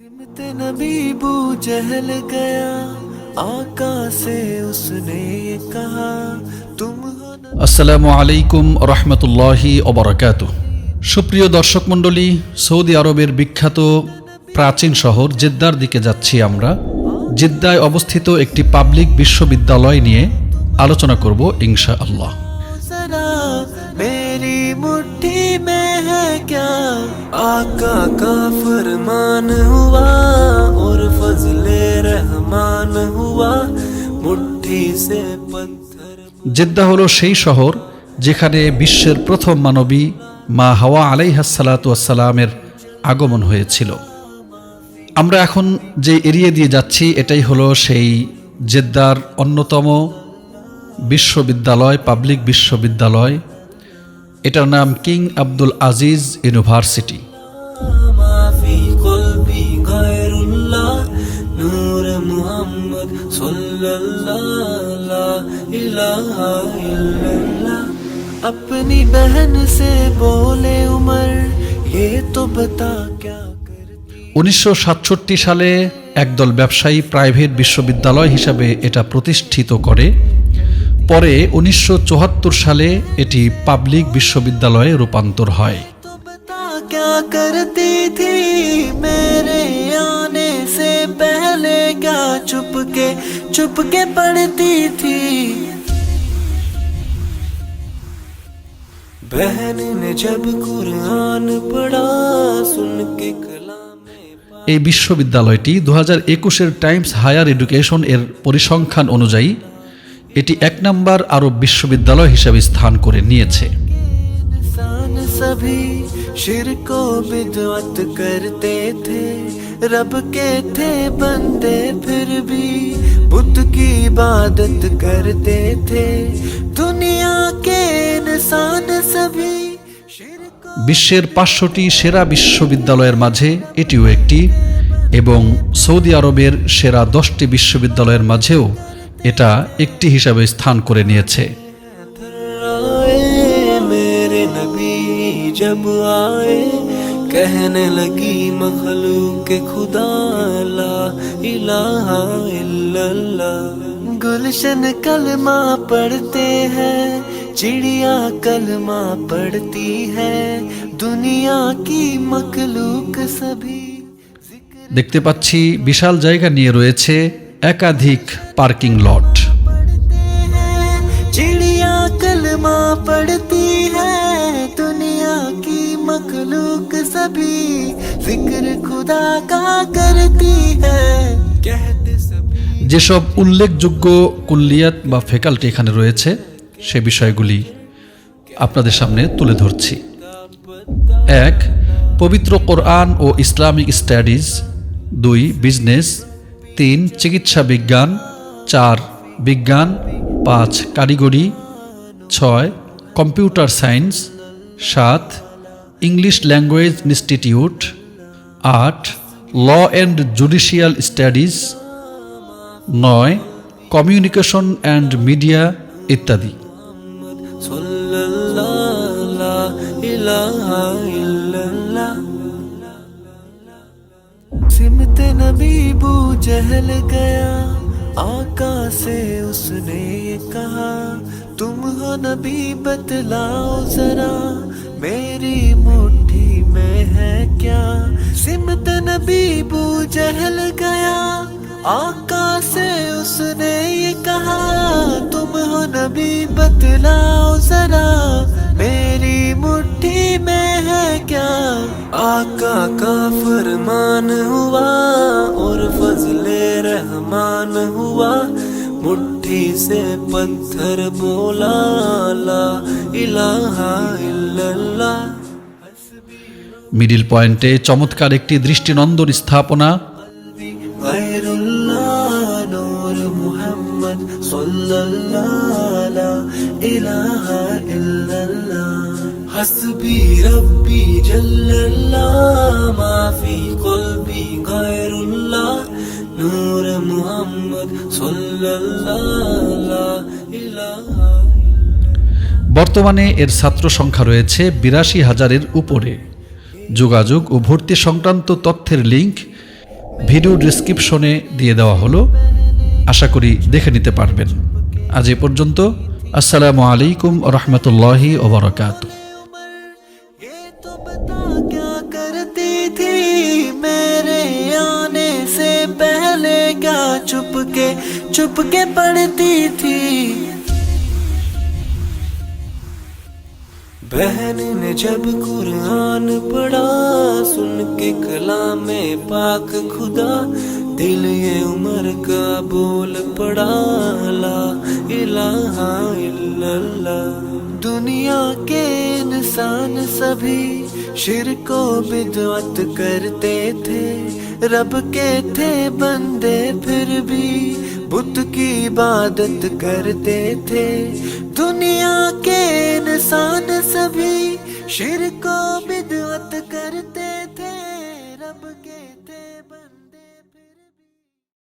सिमत नबी बू जहल गया आका से उसने ये कहा तुम हो न আসসালামু আলাইকুম রহমতুল্লাহি অবরাকাত সুপ্রিয় দর্শক মণ্ডলী সৌদি আরবের বিখ্যাত প্রাচীন শহর জেদ্দার দিকে যাচ্ছি আমরা জেদ্দায় অবস্থিত একটি পাবলিক বিশ্ববিদ্যালয় নিয়ে আলোচনা করব ইনশা আল্লাহ जरा मेरी मुट्ठी में है क्या आका का फरमान हुआ और फजले रहमान हुआ मुट्ठी से पत्थर জেদ্দা হলো সেই শহর যেখানে বিশ্বের প্রথম মানবী মা হাওয়া আলাইহাসালাতামের আগমন হয়েছিল আমরা এখন যে এরিয়া দিয়ে যাচ্ছি এটাই হলো সেই জেদ্দার অন্যতম বিশ্ববিদ্যালয় পাবলিক বিশ্ববিদ্যালয় এটার নাম কিং আব্দুল আজিজ ইউনিভার্সিটি। अपनी बहन উনিশশো সালে একদল ব্যবসায়ী প্রাইভেট বিশ্ববিদ্যালয় হিসাবে এটা প্রতিষ্ঠিত করে। পরে উনিশশো চুয়াত্তর সালে এটি পাবলিক বিশ্ববিদ্যালয়ে রূপান্তর হয়। চুপকে এই বিশ্ববিদ্যালয়টি দু হাজার একুশের টাইমস হায়ার এডুকেশন এর পরিসংখ্যান অনুযায়ী এটি এক নম্বর আরব বিশ্ববিদ্যালয় হিসেবে স্থান করে নিয়েছে इंसान सभी शिरको बिदअत करते थे रब के थे बंदे फिर भी बुत की इबादत करते थे दुनिया के इंसान सभी शिरको বিশ্বের পাঁচশোটি সেরা বিশ্ববিদ্যালয়ের মাঝে এটিও একটি এবং সৌদি আরবের সেরা দশটি বিশ্ববিদ্যালয়ের মাঝেও এটা একটি হিসাবে স্থান করে নিয়েছে आए मेरे नबी जब आए कहने लगी मखलूक खुदा ला इलाहा इल्लल्लाह गुलशन कलमा पढ़ते हैं चिड़िया कलमा पढ़ती है दुनिया की मखलूक सभी দেখতে পাচ্ছি বিশাল জায়গা নিয়ে রয়েছে একাধিক পার্কিং লট पढ़ते हैं चिड़िया कलमा पढ़ती है दुनिया की मखलूक सभी जिक्र खुदा का करती है कहते सभी যেসব উল্লেখযোগ্য কুল্লিয়াত বা ফ্যাকাল্টি এখানে রয়েছে সে বিষয়গুলি আপনাদের সামনে তুলে ধরছি এক পবিত্র কোরআন ও ইসলামিক স্টাডিজ দুই বিজনেস তিন চিকিৎসা বিজ্ঞান চার বিজ্ঞান পাঁচ কারিগরি ছয় কম্পিউটার সায়েন্স সাত ইংলিশ ল্যাঙ্গুয়েজ ইনস্টিটিউট আট ল অ্যান্ড জুডিশিয়াল স্টাডিজ নয় কমিউনিকেশন অ্যান্ড মিডিয়া ইত্যাদি सल्लल्लाहु ला इलाहा इल्लल्लाह सिमत नबी बू जहल गया आका से उसने ये कहा, तुम हो नबी, बतलाओ जरा, मेरी मुट्ठी में है क्या? सिमत नबी बू जहल गया आका से उसने ये कहा, तुम हो नबी, बतलाओ जरा, मेरी मुट्ठी में है क्या? आका का फरमान हुआ और फजले रहमान हुआ मुट्ठी से पत्थर बोला ला इलाहा इल्लल्लाह মিডিল পয়েন্টে চমৎকার একটি দৃষ্টিনন্দন স্থাপনা गैरुल्लाह नूर मुहम्मद বর্তমানে এর ছাত্র সংখ্যা রয়েছে বিরাশি হাজারের উপরে। যোগাযোগ ও ভর্তি সংক্রান্ত তথ্যের লিংক ভিডিও ডিসক্রিপশনে দিয়ে দেওয়া হলো। আশা করি দেখে নিতে পারবেন। আজ এ পর্যন্ত, আসসালামু আলাইকুম রহমতুল্লাহি ওবরাকাতু क्या चुप के चुप के पढ़ती थी। बहन ने जब कुरान पढ़ा, सुन के कलाम पाक खुदा, दिल ये उम्र का बोल पड़ा, ला इलाहा इल्लल्लाह। दुनिया के इंसान सभी शिर को बिदअत करते थे रब के थे बंदे फिर भी बुत की इबादत करते थे। दुनिया के इंसान सभी शिर शिरको